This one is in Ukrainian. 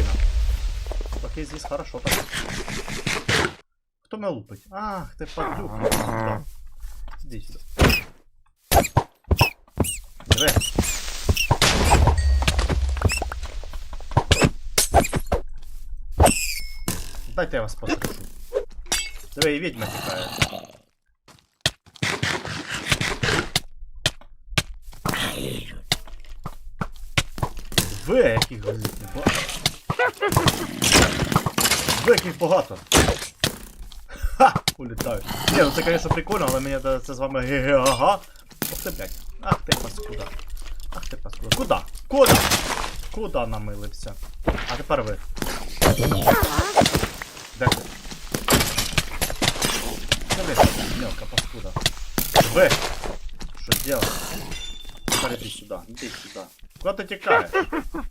на. Окей, здесь хорошо так. Хто мене лупить? Ах, ти падлюк. Да. Іди сюди. Диви. Дайте я вас пострішу. Диви, і відьма тікає. Ви, яких ви ба- Ви, яких багато. Ха! Улітають. Ні, ну це, конечно, прикольно, але мені це з вами ге-ге-ага. Ох блядь. Ах ти паскуда. Ах ти паскуда. Куда? Куда? Куда намилився? А тепер ви. Де ти? Де ви, мелка паскуда? Ви! Що делать? Тепер іди сюди, іди сюди. Куда ти тікаєш?